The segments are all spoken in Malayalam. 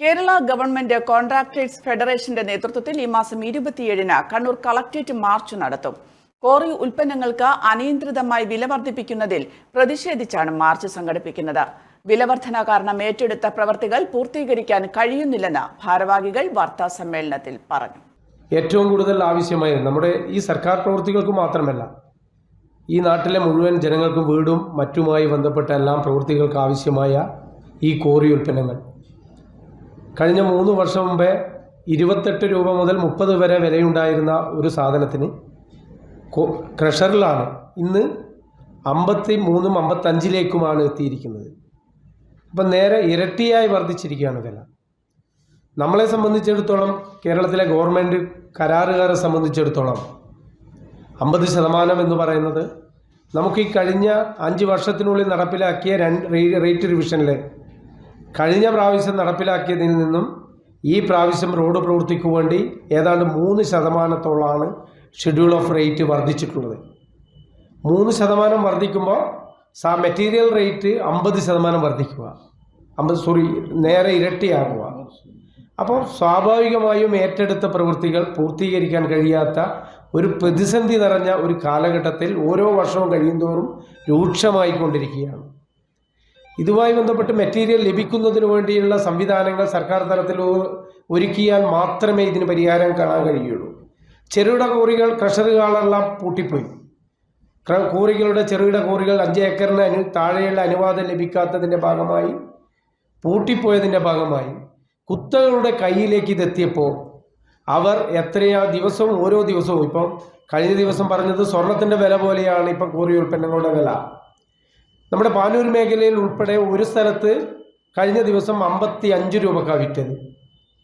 കേരള ഗവൺമെന്റ് കോൺട്രാക്ടേഴ്സ് ഫെഡറേഷന്റെ നേതൃത്വത്തിൽ ഈ മാസം ഇരുപത്തിയേഴിന് കണ്ണൂർ കളക്ടറേറ്റ് മാർച്ച് നടത്തും. കോറി ഉൽപ്പന്നങ്ങൾക്ക് അനിയന്ത്രിതമായി വില വർദ്ധിപ്പിക്കുന്നതിൽ പ്രതിഷേധിച്ചാണ് മാർച്ച് സംഘടിപ്പിക്കുന്നത്. വിലവർധന കാരണം ഏറ്റെടുത്ത പ്രവർത്തികൾ പൂർത്തീകരിക്കാൻ കഴിയുന്നില്ലെന്ന് ഭാരവാഹികൾ വാർത്താ സമ്മേളനത്തിൽ പറഞ്ഞു. ഏറ്റവും കൂടുതൽ ആവശ്യമായ നമ്മുടെ ഈ സർക്കാർ പ്രവൃത്തികൾക്ക് മാത്രമല്ല ഈ നാട്ടിലെ മുഴുവൻ ജനങ്ങൾക്കും വീടും മറ്റുമായി ബന്ധപ്പെട്ട എല്ലാ പ്രവൃത്തികൾക്ക് ആവശ്യമായ ഈ കോറി ഉൽപ്പന്നങ്ങൾ. കഴിഞ്ഞ മൂന്ന് വർഷം മുമ്പേ ഇരുപത്തെട്ട് രൂപ മുതൽ മുപ്പത് വരെ വിലയുണ്ടായിരുന്ന ഒരു സാധനത്തിന് ക്രഷറിലാണ് ഇന്ന് അമ്പത്തി മൂന്നും അമ്പത്തഞ്ചിലേക്കുമാണ് എത്തിയിരിക്കുന്നത്. അപ്പം നേരെ ഇരട്ടിയായി വർദ്ധിച്ചിരിക്കുകയാണ് വില. നമ്മളെ സംബന്ധിച്ചിടത്തോളം കേരളത്തിലെ ഗവൺമെന്റ് കരാറുകാരെ സംബന്ധിച്ചിടത്തോളം അമ്പത് ശതമാനം എന്ന് പറയുന്നത് നമുക്ക് ഈ കഴിഞ്ഞ അഞ്ച് വർഷത്തിനുള്ളിൽ നടപ്പിലാക്കിയ രണ്ട് റേറ്റ് റിവിഷനിൽ കഴിഞ്ഞ പ്രാവശ്യം നടപ്പിലാക്കിയതിൽ നിന്നും ഈ പ്രാവശ്യം റോഡ് പ്രവൃത്തിക്ക് വേണ്ടി ഏതാണ്ട് മൂന്ന് ശതമാനത്തോളമാണ് ഷെഡ്യൂൾ ഓഫ് റേറ്റ് വർദ്ധിച്ചിട്ടുള്ളത്. മൂന്ന് ശതമാനം വർദ്ധിക്കുമ്പോൾ സാ മെറ്റീരിയൽ റേറ്റ് അമ്പത് ശതമാനം വർദ്ധിക്കുക. അമ്പത് സോറി നേരെ ഇരട്ടിയാകുക. അപ്പോൾ സ്വാഭാവികമായും ഏറ്റെടുത്ത പ്രവൃത്തികൾ പൂർത്തീകരിക്കാൻ കഴിയാത്ത ഒരു പ്രതിസന്ധി നിറഞ്ഞ ഒരു കാലഘട്ടത്തിൽ ഓരോ വർഷവും കഴിയുന്തോറും രൂക്ഷമായിക്കൊണ്ടിരിക്കുകയാണ്. ഇതുമായി ബന്ധപ്പെട്ട് മെറ്റീരിയൽ ലഭിക്കുന്നതിന് വേണ്ടിയുള്ള സംവിധാനങ്ങൾ സർക്കാർ തലത്തിൽ ഒരുക്കിയാൽ മാത്രമേ ഇതിന് പരിഹാരം കാണാൻ കഴിയുള്ളൂ. ചെറുകിട കോറികൾ ക്രഷറുകളെല്ലാം പൂട്ടിപ്പോയി. കോറികളുടെ ചെറുകിട കോറികൾ അഞ്ച് ഏക്കറിന് അനു താഴെയുള്ള അനുവാദം ലഭിക്കാത്തതിന്റെ ഭാഗമായി പൂട്ടിപ്പോയതിന്റെ ഭാഗമായി. കുത്തകളുടെ കയ്യിലേക്ക് ഇതെത്തിയപ്പോൾ അവർ എത്രയാ ദിവസവും ഓരോ ദിവസവും ഇപ്പം കഴിഞ്ഞ ദിവസം പറഞ്ഞത് സ്വർണത്തിന്റെ വില പോലെയാണ് ഇപ്പം കോറി ഉൽപ്പന്നങ്ങളുടെ വില. നമ്മുടെ പാനൂർ മേഖലയിൽ ഉൾപ്പെടെ ഒരു സ്ഥലത്ത് കഴിഞ്ഞ ദിവസം അമ്പത്തി അഞ്ച് രൂപക്കാണ് വിറ്റത്.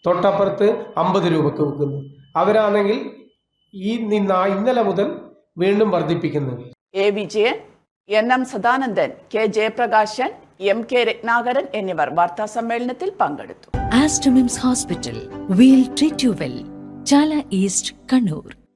തൊട്ടപ്പുറത്ത് അമ്പത് രൂപക്ക് വിൽക്കുന്നു. അവരാണെങ്കിൽ ഈ നിന്ന ഇന്നലെ മുതൽ വീണ്ടും വർദ്ധിപ്പിക്കുന്നു. A Vijayan N M Sadanandan K Jayaprakashan M K Ratnakaran എന്നിവർ വാർത്താ സമ്മേളനത്തിൽ പങ്കെടുത്തു. Aster MIMS hospital we'll treat you well Chala east Kannur.